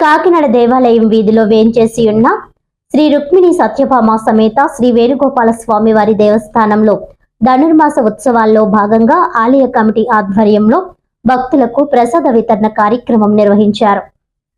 కాకినాడ దేవాలయం వీధిలో వేంచేసి ఉన్న శ్రీ రుక్మిణి సత్యభామ సమేత శ్రీ వేణుగోపాల స్వామి వారి దేవస్థానంలో ధనుర్మాస ఉత్సవాల్లో భాగంగా ఆలయ కమిటీ ఆధ్వర్యంలో భక్తులకు ప్రసాద వితరణ కార్యక్రమం నిర్వహించారు.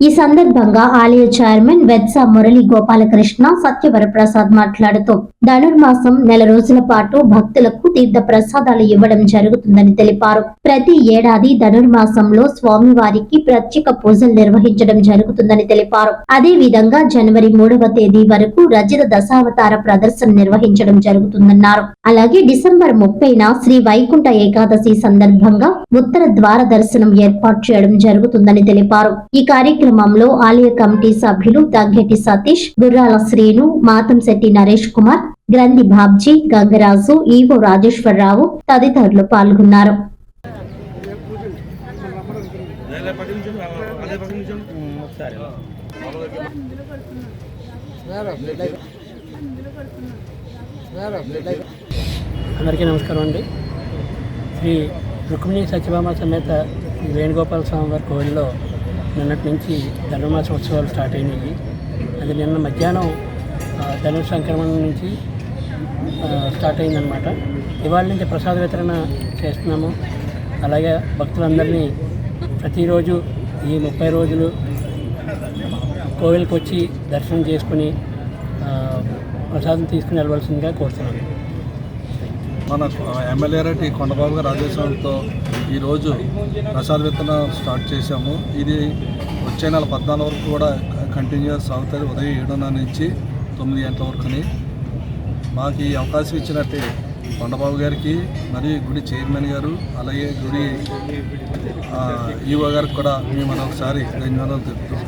ఈ సందర్భంగా ఆలయ చైర్మన్ వెత్స మురళి గోపాలకృష్ణ సత్యవర ప్రసాద్ మాట్లాడుతూ ధనుర్మాసం నెల రోజుల పాటు భక్తులకు తీర్థ ప్రసాదాలు ఇవ్వడం జరుగుతుందని తెలిపారు. ప్రతి ఏడాది ధనుర్మాసంలో స్వామివారికి ప్రత్యేక పూజలు నిర్వహించడం జరుగుతుందని తెలిపారు. అదే విధంగా జనవరి మూడవ తేదీ వరకు రజత దశావతార ప్రదర్శన నిర్వహించడం జరుగుతుందన్నారు. అలాగే డిసెంబర్ ముప్పైన శ్రీ వైకుంఠ ఏకాదశి సందర్భంగా ఉత్తర ద్వార దర్శనం ఏర్పాటు చేయడం జరుగుతుందని తెలిపారు. ఈ కార్యక్రమం కార్యక్రమంలో ఆలయ కమిటీ సభ్యులు దగ్గెటి సతీష్ గుర్రాల శ్రీను మాతంశెట్టి నరేష్ కుమార్ గ్రంథి బాబ్జీ గంగరాజు ఈవో రాజేశ్వరరావు తదితరులు పాల్గొన్నారు. అందరికీ నమస్కారం అండి. శ్రీ రుక్మిణి సత్యభామ సమేత వేణుగోపాల స్వామి వారి కోవిల్లో నిన్నటి నుంచి ధనుర్మాస ఉత్సవాలు స్టార్ట్ అయినాయి. అది నిన్న మధ్యాహ్నం ఆ, ధనుర్ సంక్రమణ నుంచి స్టార్ట్ అయిందనమాట ఇవాళ నుంచి ప్రసాద వితరణ చేస్తున్నాము. అలాగే భక్తులందరినీ ప్రతిరోజు ఈ ముప్పై రోజులు కోవిల్కి వచ్చి దర్శనం చేసుకుని ప్రసాదం తీసుకుని వెళ్ళవలసిందిగా కోరుతున్నాను. మన ఎమ్మెల్యే రెడ్డి కొండబాబు గారు ఆదేశాలతో ఈరోజు ప్రసాద విత్తనం స్టార్ట్ చేశాము. ఇది వచ్చే నెల పద్నాలుగు వరకు కూడా కంటిన్యూస్ సాగుతుంది. ఉదయం ఏడున్నర నుంచి తొమ్మిది గంటల వరకుని. మాకు ఈ అవకాశం ఇచ్చినట్టే కొండబాబు గారికి మరియు గుడి చైర్మన్ గారు అలాగే గుడి ఈవో గారికి కూడా మేము మరొకసారి ధన్యవాదాలు తెలుపుతున్నాం